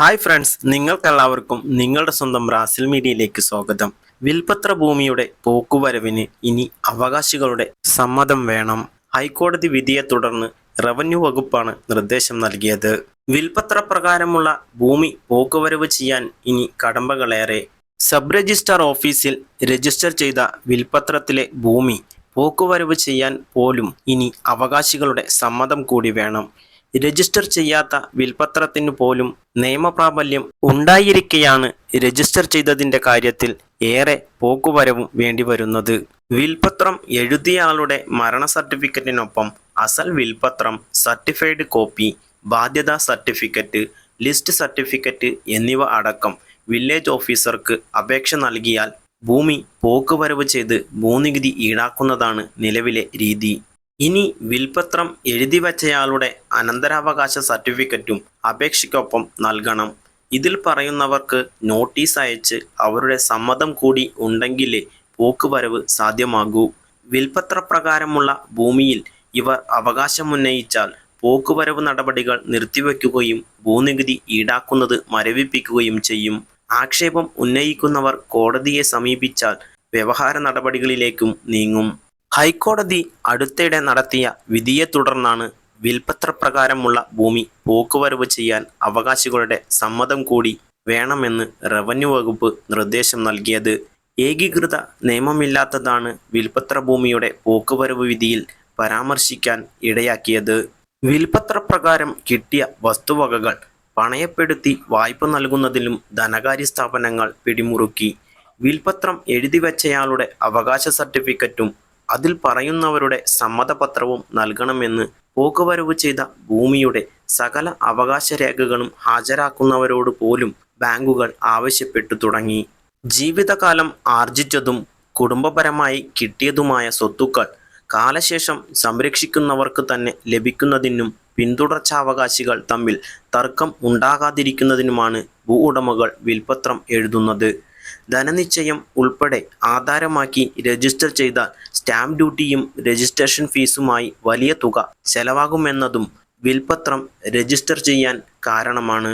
Hi friends നിങ്ങൾക്കെല്ലാവർക്കും നിങ്ങളുടെ സ്വന്തം റാസിൽ മീഡിയയിലേക്ക് സ്വാഗതം. വിൽപത്ര ഭൂമിയുടെ പോക്കുവരവിന് ഇനി അവകാശികളുടെ സമ്മതം വേണം. ഹൈക്കോടതി വിധിയെ തുടർന്ന് റവന്യൂ വകുപ്പാണ് നിർദ്ദേശം നൽകിയത്. വിൽപത്ര പ്രകാരമുള്ള ഭൂമി പോക്കുവരവ് ചെയ്യാൻ ഇനി കടമ്പകളേറെ. സബ് രജിസ്ട്രാർ ഓഫീസിൽ രജിസ്റ്റർ ചെയ്ത വിൽപത്രത്തിലെ ഭൂമി പോക്കുവരവ് ചെയ്യാൻ പോലും ഇനി അവകാശികളുടെ സമ്മതം കൂടി വേണം. രജിസ്റ്റർ ചെയ്യാത്ത വിൽപത്രത്തിനു പോലും നിയമപ്രാബല്യം ഉണ്ടായിരിക്കെയാണ് രജിസ്റ്റർ ചെയ്തതിന്റെ കാര്യത്തിൽ ഏറെ പോക്കുവരവും വേണ്ടി വരുന്നത്. വിൽപത്രം എഴുതിയയാളുടെ മരണ സർട്ടിഫിക്കറ്റിനൊപ്പം അസൽ വിൽപത്രം സർട്ടിഫൈഡ് കോപ്പി ബാധ്യതാ സർട്ടിഫിക്കറ്റ് ലിസ്റ്റ് സർട്ടിഫിക്കറ്റ് എന്നിവ അടക്കം വില്ലേജ് ഓഫീസർക്ക് അപേക്ഷ നൽകിയാൽ ഭൂമി പോക്കുവരവ് ചെയ്ത് ഭൂനികുതി ഈടാക്കുന്നതാണ് നിലവിലെ രീതി. ഇനി വിൽപത്രം എഴുതി വച്ചയാളുടെ അനന്തരാവകാശ സർട്ടിഫിക്കറ്റും അപേക്ഷയ്ക്കൊപ്പം നൽകണം. ഇതിൽ പറയുന്നവർക്ക് നോട്ടീസ് അയച്ച് അവരുടെ സമ്മതം കൂടി ഉണ്ടെങ്കിലേ പോക്കുവരവ് സാധ്യമാകൂ. വിൽപത്രപ്രകാരമുള്ള ഭൂമിയിൽ ഇവർ അവകാശമുന്നയിച്ചാൽ പോക്കുവരവ് നടപടികൾ നിർത്തിവെക്കുകയും ഭൂനികുതി ഈടാക്കുന്നത് മരവിപ്പിക്കുകയും ചെയ്യും. ആക്ഷേപം ഉന്നയിക്കുന്നവർ കോടതിയെ സമീപിച്ചാൽ വ്യവഹാര നടപടികളിലേക്കും നീങ്ങും. ഹൈക്കോടതി അടുത്തിടെ നടത്തിയ വിധിയെ തുടർന്നാണ് വിൽപത്രപ്രകാരമുള്ള ഭൂമി പോക്കുവരവ് ചെയ്യാൻ അവകാശികളുടെ സമ്മതം കൂടി വേണമെന്ന് റവന്യൂ വകുപ്പ് നിർദ്ദേശം നൽകിയത്. ഏകീകൃത നിയമമില്ലാത്തതാണ് വിൽപത്ര ഭൂമിയുടെ പോക്കുവരവ് വിധിയിൽ പരാമർശിക്കാൻ ഇടയാക്കിയത്. വിൽപത്രപ്രകാരം കിട്ടിയ വസ്തുവകകൾ പണയപ്പെടുത്തി വായ്പ നൽകുന്നതിലും ധനകാര്യ സ്ഥാപനങ്ങൾ പിടിമുറുക്കി. വിൽപത്രം എഴുതിവെച്ചയാളുടെ അവകാശ സർട്ടിഫിക്കറ്റും അതിൽ പറയുന്നവരുടെ സമ്മതപത്രവും നൽകണമെന്ന് പോക്കുവരവ് ചെയ്ത ഭൂമിയുടെ സകല അവകാശ രേഖകളും ഹാജരാക്കുന്നവരോട് പോലും ബാങ്കുകൾ ആവശ്യപ്പെട്ടു തുടങ്ങി. ജീവിതകാലം ആർജിച്ചതും കുടുംബപരമായി കിട്ടിയതുമായ സ്വത്തുക്കൾ കാലശേഷം സംരക്ഷിക്കുന്നവർക്ക് തന്നെ ലഭിക്കുന്നതിനും പിന്തുടർച്ചാവകാശികൾ തമ്മിൽ തർക്കം ഉണ്ടാകാതിരിക്കുന്നതിനുമാണ് ഭൂ ഉടമകൾ വിൽപത്രം എഴുതുന്നത്. ധനനിശ്ചയം ഉൾപ്പെടെ ആധാരമാക്കി രജിസ്റ്റർ ചെയ്ത സ്റ്റാമ്പ് ഡ്യൂട്ടിയും രജിസ്ട്രേഷൻ ഫീസുമായി വലിയ തുക ചെലവാകുമെന്നതും വിൽപത്രം രജിസ്റ്റർ ചെയ്യാൻ കാരണമാണ്.